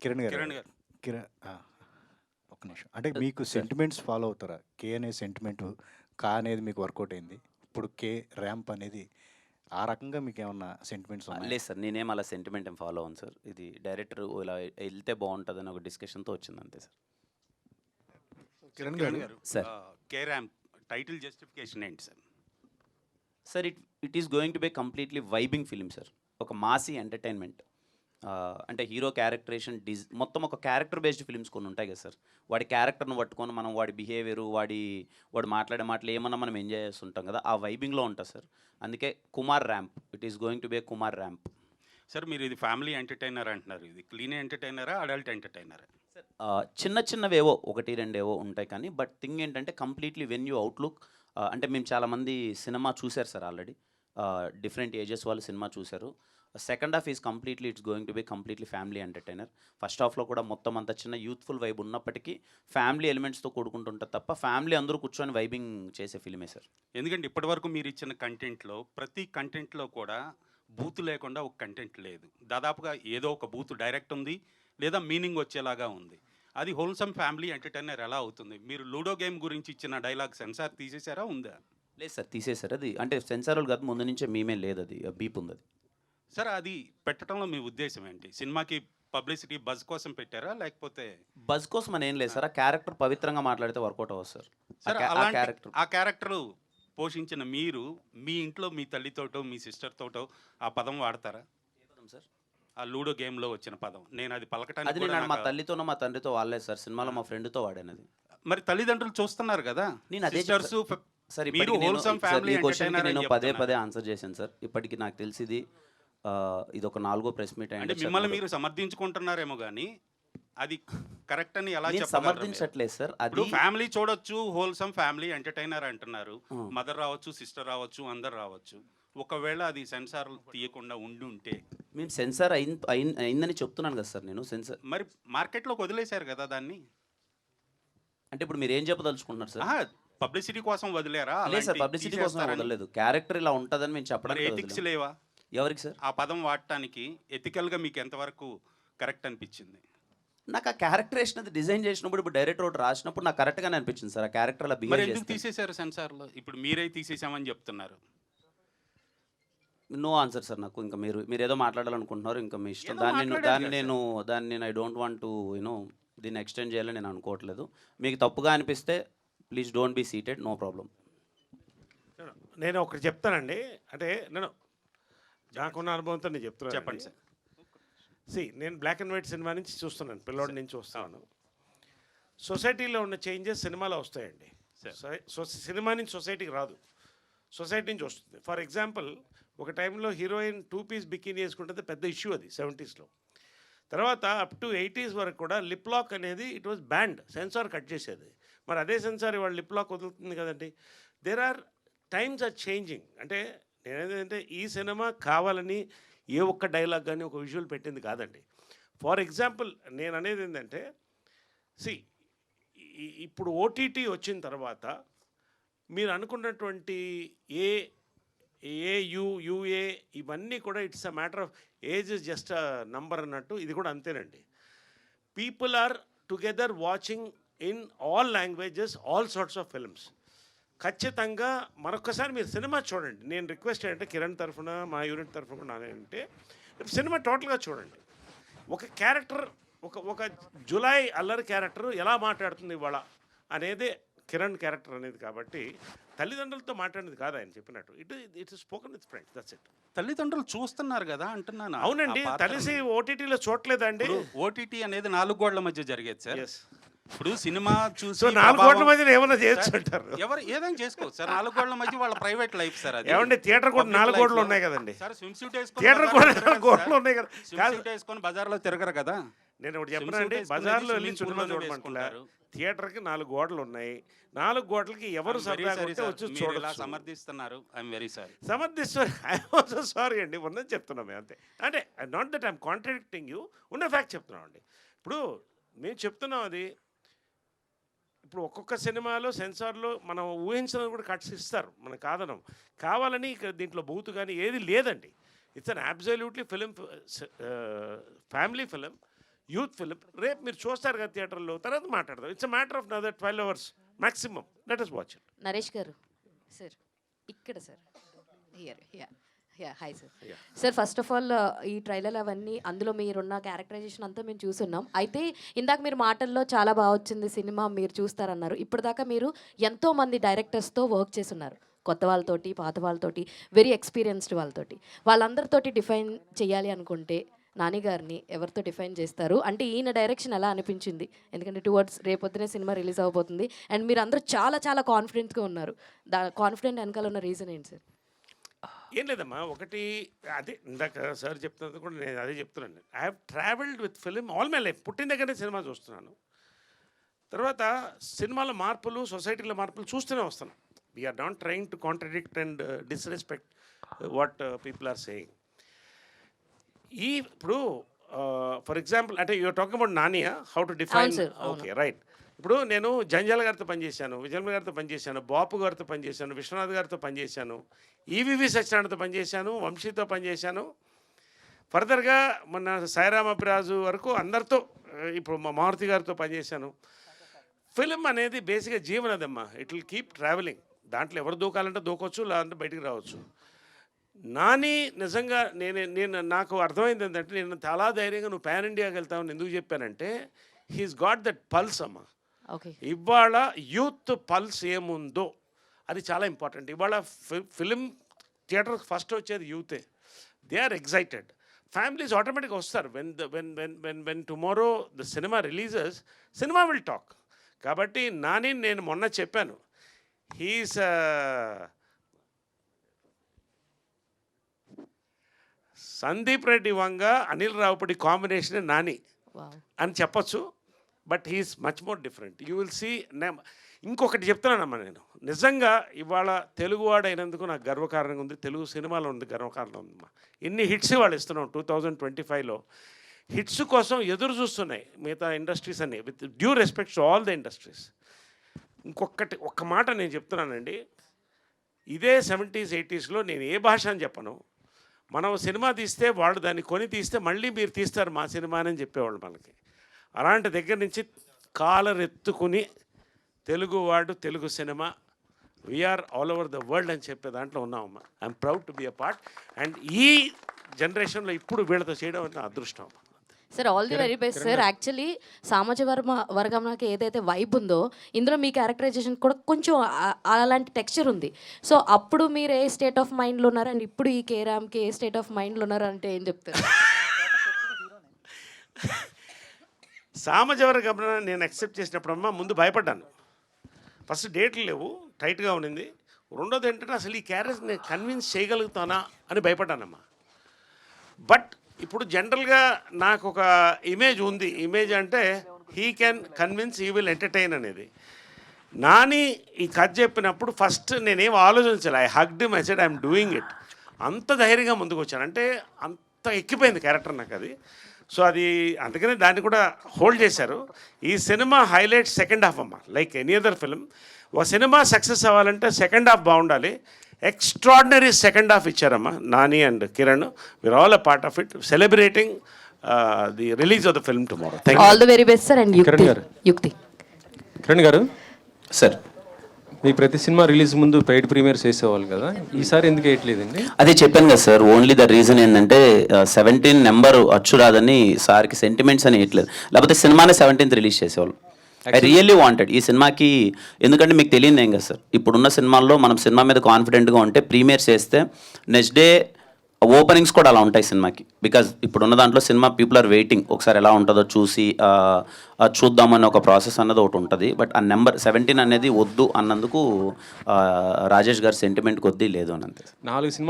కిరణ్ గారు. కిరణ్ గారు. కిరణ్ ఆ, ఒక్క నిమిషం. అంటే మీకు సెంటిమెంట్స్ ఫాలో అవుతారా? కే అనే సెంటిమెంట్ కా అనేది మీకు వర్కౌట్ అయింది. ఇప్పుడు కే ర్యాంప్ అనేది ఆ రకంగా మీకు ఏమన్నా సెంటిమెంట్స్ ఉన్నాయి? లేదు సార్ నేనేం అలా సెంటిమెంట్ ఏం ఫాలో అవును సార్. ఇది డైరెక్టర్ ఇలా వెళ్తే బాగుంటుందని ఒక డిస్కషన్తో వచ్చింది అంతే sir. Kiran garu sir. K ramp title justification ఏంటి sir? Sir it it is going to be completely vibing film sir. ఒక మాసీ ఎంటర్టైన్మెంట్ అంటే హీరో క్యారెక్టరేషన్ డిజ్ మొత్తం ఒక క్యారెక్టర్ బేస్డ్ ఫిల్మ్స్ కొన్ని ఉంటాయి కదా సార్. వాడి క్యారెక్టర్ను పట్టుకొని మనం వాడి బిహేవియర్ వాడి వాడు మాట్లాడే మాటలు ఏమన్నా మనం ఎంజాయ్ చేస్తుంటాం కదా ఆ వైబింగ్లో ఉంటుంది సార్. అందుకే Kumar ramp it is going to be Kumar ramp sir మీరు ఇది ఫ్యామిలీ ఎంటర్టైనర్ అంటున్నారు. ఇది క్లీన్ ఎంటర్టైనరా అడల్ట్ ఎంటర్టైనరా? చిన్న చిన్నవేవో ఒకటి రెండేవో ఉంటాయి కానీ బట్ థింగ్ ఏంటంటే కంప్లీట్లీ వెన్ యూ అవుట్లుక్ అంటే మేము చాలామంది సినిమా చూశారు సార్ ఆల్రెడీ. డిఫరెంట్ ఏజెస్ వాళ్ళు సినిమా చూశారు. Second half is completely it's going to be completely family entertainer first హాఫ్లో కూడా మొత్తం అంత చిన్న యూత్ఫుల్ వైబ్ ఉన్నప్పటికీ ఫ్యామిలీ ఎలిమెంట్స్తో కూడుకుంటుంటారు తప్ప ఫ్యామిలీ అందరూ కూర్చొని వైబింగ్ చేసే ఫిలిమే సార్. ఎందుకంటే ఇప్పటివరకు మీరు ఇచ్చిన కంటెంట్లో ప్రతి కంటెంట్లో కూడా బూత్ లేకుండా ఒక కంటెంట్ లేదు. దాదాపుగా ఏదో ఒక బూత్ డైరెక్ట్ ఉంది లేదా మీనింగ్ వచ్చేలాగా ఉంది. అది హోల్సమ్ ఫ్యామిలీ ఎంటర్టైనర్ ఎలా అవుతుంది? మీరు లూడో గేమ్ గురించి ఇచ్చిన డైలాగ్ సెన్సార్ తీసేసారా ఉందా? లేదు సార్ తీసేశారు అది అంటే సెన్సార్ కాదు ముందు నుంచే మేమే లేదు అది బీప్ ఉంది అది. సార్ అది పెట్టడంలో మీ ఉద్దేశం ఏంటి? సినిమాకి పబ్లిసిటీ బజ్ కోసం పెట్టారా? లేకపోతే బజ్ కోసం అని ఏం లేదు సార్. ఆ క్యారెక్టర్ పవిత్రంగా మాట్లాడితే వర్కౌట్ అవ్వదు సార్. సార్ ఆ క్యారెక్టర్ ఆ క్యారెక్టర్ పోషించిన మీరు మీ ఇంట్లో మీ తల్లితోటో మీ సిస్టర్తోటో ఆ పదం వాడతారా? సార్? ఆ లూడో గేమ్లో వచ్చిన పదం. నేను అది అది పలకటానికి నేను కూడా మా తల్లితోనో మా తండ్రితో వాడలేదు సార్. సినిమాలో మా ఫ్రెండ్తో వాడానది మరి తల్లిదండ్రులు చూస్తున్నారు కదా? నేను అదే సార్ మీరు entertainer అని నేను పదే. పదే ఆన్సర్ చేశాను సార్. ఇప్పటికి నాకు తెలిసింది ఇది ఒక నాలుగో ప్రెస్ మీట్ అంటే మిమ్మల్ని మీరు సమర్థించుకుంటున్నారేమో కానీ అది కరెక్ట్ అని ఎలా? సమర్థించట్లేదు సార్. అది ఫ్యామిలీ చూడొచ్చు హోల్సమ్ ఫ్యామిలీ ఎంటర్టైనర్ అంటున్నారు. మదర్ రావచ్చు సిస్టర్ రావచ్చు అందరు రావచ్చు. ఒకవేళ అది సెన్సార్ తీయకుండా ఉండి ఉంటే మేము సెన్సార్ అయిందని చెప్తున్నాను కదా సార్ నేను. సెన్సార్ మరి మార్కెట్లోకి వదిలేశారు కదా దాన్ని? అంటే ఇప్పుడు మీరు ఏం చెప్పదలుచుకుంటున్నారు సార్? పబ్లిసిటీ కోసం వదిలేరా? లేదు సార్ పబ్లిసిటీ కోసం? వదలలేదు. క్యారెక్టర్ ఇలా ఉంటుందని మేము చెప్పడానికి ఎథిక్స్ వదలలేదు. లేవా? ఎవరికి సార్? ఆ పదం వాడటానికి ఎథికల్గా మీకు ఎంతవరకు కరెక్ట్ అనిపించింది? నాకు ఆ క్యారెక్టరేషన్ అది డిజైన్ చేసినప్పుడు ఇప్పుడు డైరెక్టర్ ఒకటి రాసినప్పుడు నాకు కరెక్ట్గానే అనిపించింది సార్ ఆ క్యారెక్టర్ అలా మరి బిహేవ్ ఎందుకు చేస్తే. తీసేశారు సెన్సార్లో? ఇప్పుడు మీరే తీసేసామని చెప్తున్నారు. నో ఆన్సర్ సార్ నాకు. ఇంకా మీరు మీరు ఏదో మాట్లాడాలనుకుంటున్నారు ఇంకా మీ ఇష్టం. ఏదో దాన్ని నేను దాన్ని కదా నేను దాన్ని నేను I don't want to you know దీన్ని ఎక్స్టెండ్ చేయాలని నేను అనుకోవట్లేదు. మీకు తప్పుగా అనిపిస్తే please don't be seated no problem నేను ఒకటి చెప్తానండి. అంటే నేను నాకున్న అనుభవంతో నేను చెప్తున్నాను చెప్పండి సార్ సి నేను బ్లాక్ అండ్ వైట్ సినిమా నుంచి చూస్తున్నాను. పిల్లోడి నుంచి చూస్తున్నాను. సొసైటీలో ఉన్న చేంజెస్ సినిమాలో వస్తాయండి. సినిమా నుంచి సొసైటీకి రాదు. సొసైటీ నుంచి వస్తుంది. ఫర్ ఎగ్జాంపుల్ ఒక టైంలో హీరోయిన్ టూ పీస్ బికినీ వేసుకుంటే పెద్ద ఇష్యూ అది సెవెంటీస్లో. తర్వాత అప్ టు ఎయిటీస్ వరకు కూడా లిప్ లాక్ అనేది it was banned censor cut చేసేది. మరి అదే సెన్సార్ ఇవాళ లిప్లాక్ వదులుతుంది కదండి. There are times are changing అంటే నేనేంటంటే ఈ సినిమా కావాలని ఏ ఒక్క డైలాగ్ కానీ ఒక విజువల్ పెట్టింది కాదండి. ఫర్ ఎగ్జాంపుల్ నేను అనేది ఏంటంటే సి ఇప్పుడు ఓటీటీ వచ్చిన తర్వాత మీరు అనుకున్నటువంటి ఏ ఏ యు యుఏ ఇవన్నీ కూడా it's a matter of age is just a number అన్నట్టు ఇది కూడా అంతేనండి. People are together watching in all languages all sorts of films ఖచ్చితంగా మరొకసారి మీరు సినిమా చూడండి. నేను రిక్వెస్ట్ ఏంటంటే కిరణ్ తరఫున మా యూనిట్ తరఫున అంటే సినిమా టోటల్గా చూడండి. ఒక క్యారెక్టర్ ఒక ఒక జులై అల్లరి క్యారెక్టర్ ఎలా మాట్లాడుతుంది ఇవాళ అనేది కిరణ్ క్యారెక్టర్ అనేది కాబట్టి తల్లిదండ్రులతో మాట్లాడేది కాదు ఆయన చెప్పినట్టు. It it spoken with friends that's it తల్లిదండ్రులు చూస్తున్నారు కదా అంటున్నాను అవునండి తలిసి ఓటీటీలో చూడలేదండి ఓటీటీ అనేది నాలుగు గోడల మధ్య జరిగేది సార్. ఇప్పుడు సినిమా చూసి నాలుగు కోట్ల మధ్య ఏమైనా చేయొచ్చు అంటారు? ఎవరు ఏదైనా చేసుకోవచ్చు. సార్ నాలుగు గోడల మధ్య వాళ్ళ ప్రైవేట్ లైఫ్ సార్ అది. ఏమండి థియేటర్ కూడా నాలుగు కోట్లు. ఉన్నాయి కదండి. సార్ స్విమ్ సూట్ వేసుకొని థియేటర్ కూడా నాలుగు కోట్లు. ఉన్నాయి కదా. స్విమ్ సూట్ వేసుకొని బజార్లో తిరగరు కదా. నేను ఒకటి చెప్పనండి బజార్లో వెళ్ళి సినిమా వేసుకుంటారు. థియేటర్కి నాలుగు గోడలు ఉన్నాయి. నాలుగు గోడలకి ఎవరు. వచ్చి సమర్థిస్తున్నారు. ఐఎమ్ వెరీ సారీ సమర్థిస్తారు ఐ ఆల్సో సారీ అండి. ఉన్నది చెప్తున్నాం అంతే. అంటే not that I'm contradicting you ఉన్న ఫ్యాక్ట్ చెప్తున్నాం అండి. ఇప్పుడు మేము చెప్తున్నాం అది. ఇప్పుడు ఒక్కొక్క సినిమాలో సెన్సార్లో మనం ఊహించినది కూడా కట్స్ ఇస్తారు మనం కాదనం కావాలని ఇక దీంట్లో బూతు కానీ ఏది లేదండి. It's an absolutely film family film youth film రేపు మీరు చూస్తారు కదా థియేటర్లో తర్వాత మాట్లాడదాం. It's matter of another twelve hours maximum let us watch Naresh garu sir ఇక్కడ sir here ya ya hi sir sir first of all ఈ trailer అవన్నీ అందులో మీరున్న క్యారెక్టరైజేషన్ అంతా మేము చూస్తున్నాం అయితే ఇందాక మీరు మాటల్లో చాలా బాగా వచ్చింది సినిమా మీరు చూస్తారన్నారు. ఇప్పటిదాకా మీరు ఎంతో మంది డైరెక్టర్స్తో వర్క్ చేస్తున్నారు. కొత్త వాళ్ళతోటి పాత వాళ్ళతోటి వెరీ ఎక్స్పీరియన్స్డ్ వాళ్ళతోటి. వాళ్ళందరితోటి డిఫైన్ చేయాలి అనుకుంటే నాని గారిని ఎవరితో డిఫైన్ చేస్తారు? అంటే ఈయన డైరెక్షన్ ఎలా అనిపించింది? ఎందుకంటే టువర్డ్స్ రేపొద్దునే సినిమా రిలీజ్ అవబోతుంది. అండ్ మీరు అందరూ చాలా చాలా కాన్ఫిడెంట్గా ఉన్నారు. దా కాన్ఫిడెంట్ వెనకాల ఉన్న రీజన్ ఏంటి సార్ ఏం లేదమ్మా ఒకటి అదే ఇందాక సార్ చెప్తున్నది కూడా నేను అదే చెప్తున్నాను. I have travelled with film all my life పుట్టిన దగ్గరే సినిమా చూస్తున్నాను. తర్వాత సినిమాల మార్పులు సొసైటీలో మార్పులు చూస్తూనే వస్తున్నాం. We're not trying to contradict and disrespect what people are saying ఈ ఇప్పుడు ఫర్ ఎగ్జాంపుల్ అంటే you're talking about నానియా how to define. Okay right ఇప్పుడు నేను జంజాల గారితో పనిచేశాను విజయమ్మ గారితో పనిచేశాను బాపు గారితో పనిచేశాను విశ్వనాథ్ గారితో పనిచేశాను ఈవివి సత్యనారాయణతో పనిచేశాను వంశీతో పనిచేశాను. ఫర్దర్గా మొన్న సాయిరామ అభిరాజు వరకు అందరితో ఇప్పుడు మా మారుతి గారితో పనిచేశాను. ఫిలిం అనేది బేసిక్గా జీవనదమ్మా ఇట్ విల్ కీప్ ట్రావెలింగ్. దాంట్లో ఎవరు దూకాలంటే దూకొచ్చు లేదంటే బయటికి రావచ్చు. నాని నిజంగా నేను నేను నాకు అర్థమైంది ఏంటంటే నేను చాలా ధైర్యంగా నువ్వు పాన్ ఇండియాకి వెళ్తావని ఎందుకు చెప్పానంటే హీస్ గాట్ దట్ పల్స్ అమ్మా. ఇవాళ యూత్ పల్స్ ఏముందో అది చాలా ఇంపార్టెంట్. ఇవాళ ఫిలిం థియేటర్ ఫస్ట్ వచ్చేది యూతే. దే ఆర్ ఎగ్జైటెడ్ ఫ్యామిలీస్ ఆటోమేటిక్గా వస్తారు. When the when when when when tomorrow the cinema releases cinema will talk. కాబట్టి నాని నేను మొన్న చెప్పాను. హీస్ సందీప్ రెడ్డి వంగ అనిల్ రావుపడి కాంబినేషన్ నాని అని చెప్పొచ్చు. But he's much more different. You will see ఇంకొకటి చెప్తున్నానమ్మా నేను. నిజంగా ఇవాళ తెలుగువాడు అయినందుకు నాకు గర్వకారణంగా ఉంది. తెలుగు సినిమాలో ఉంది గర్వకారణం ఉందమ్మా. ఇన్ని హిట్స్ వాళ్ళు ఇస్తున్నాం టూ థౌజండ్ ట్వంటీ ఫైవ్లో. హిట్స్ కోసం ఎదురు చూస్తున్నాయి మిగతా ఇండస్ట్రీస్ అన్ని. With due respect to all the industries. ఇంకొకటి ఒక్క మాట నేను చెప్తున్నానండి. ఇదే సెవెంటీస్ ఎయిటీస్లో నేను ఏ భాష అని చెప్పను. మనం సినిమా తీస్తే వాళ్ళు దాన్ని కొని తీస్తే మళ్ళీ మీరు తీస్తారు మా సినిమా అని చెప్పేవాళ్ళు మనకి. అలాంటి దగ్గర నుంచి కాలర్ ఎత్తుకుని తెలుగు వాడు Telugu cinema we're all over the world అని చెప్పే దాంట్లో ఉన్నామమ్మా. I'm proud to be a part and ఈ జనరేషన్లో ఇప్పుడు వీళ్ళతో చేయడం అంటే నా అదృష్టం. Sir all the very best sir actually సామాజ వర్మ వర్గంలోకి ఏదైతే వైబ్ ఉందో ఇందులో మీ క్యారెక్టరైజేషన్ కూడా కొంచెం అలాంటి టెక్స్చర్ ఉంది. సో అప్పుడు మీరు ఏ స్టేట్ ఆఫ్ మైండ్లో ఉన్నారు? అండ్ ఇప్పుడు ఈ కేరామ్కి ఏ స్టేట్ ఆఫ్ మైండ్లో ఉన్నారు అంటే ఏం చెప్తారు? సామజవర గమన నేను యాక్సెప్ట్ చేసినప్పుడమ్మా ముందు భయపడ్డాను. ఫస్ట్ డేట్లు లేవు టైట్గా ఉన్నింది రెండోది ఏంటంటే అసలు ఈ క్యారెక్టర్ నేను కన్విన్స్ చేయగలుగుతానా అని భయపడ్డానమ్మా. బట్ ఇప్పుడు జనరల్గా నాకు ఒక ఇమేజ్ ఉంది. ఇమేజ్ అంటే he can convince he will entertain అనేది. నాని ఈ కథ చెప్పినప్పుడు ఫస్ట్ నేనేం ఆలోచించాలి. I hugged my said I'm doing it అంత ధైర్యంగా ముందుకు వచ్చాను అంటే అంత ఎక్కిపోయింది క్యారెక్టర్ నాకు అది. సో అది అందుకనే దాన్ని కూడా హోల్డ్ చేశారు. ఈ సినిమా హైలైట్ సెకండ్ హాఫ్ అమ్మ లైక్ ఎనీ అదర్ ఫిల్మ్. ఒక సినిమా సక్సెస్ అవ్వాలంటే సెకండ్ హాఫ్ బాగుండాలి. Extraordinary second half ఇచ్చారమ్మా Nani and Kiran. We're all a part of it celebrating the release of the film tomorrow thank all the very best sir and Yukti Kiran garu. Yukti Kiran garu sir మీ ప్రతి cinema release ముందు paid premieres వేసేవాళ్ళు కదా? ఈసారి ఎందుకు వేయట్లేదండి? అదే చెప్పాను కదా సార్ ఓన్లీ ద రీజన్ ఏంటంటే సెవెంటీన్ నెంబర్ అచ్చు రాదని సార్కి సెంటిమెంట్స్ అని ఇట్లేదు లేకపోతే సినిమానే సెవెంటీన్త్ రిలీజ్ చేసేవాళ్ళు. ఐ రియల్లీ వాంటెడ్ ఈ సినిమాకి ఎందుకంటే మీకు తెలియదు ఏం కదా సార్. ఇప్పుడున్న సినిమాల్లో మనం సినిమా మీద కాన్ఫిడెంట్గా ఉంటే ప్రీమియర్స్ చేస్తే నెక్స్ట్ డే ఓపెనింగ్స్ కూడా అలా ఉంటాయి సినిమాకి. బికాజ్ ఇప్పుడున్న దాంట్లో సినిమా పీపుల్ ఆర్ వెయిటింగ్ ఒకసారి ఎలా ఉంటుందో చూసి ఆ, ఒక ప్రాసెస్ అన్నది ఒకటి ఉంటుంది. బట్ ఆ నెంబర్ సెవెంటీన్ అనేది వద్దు అన్నందుకు రాజేష్ గారి సెంటిమెంట్ కొద్దీ లేదు అని అంతే. నాలుగు సినిమా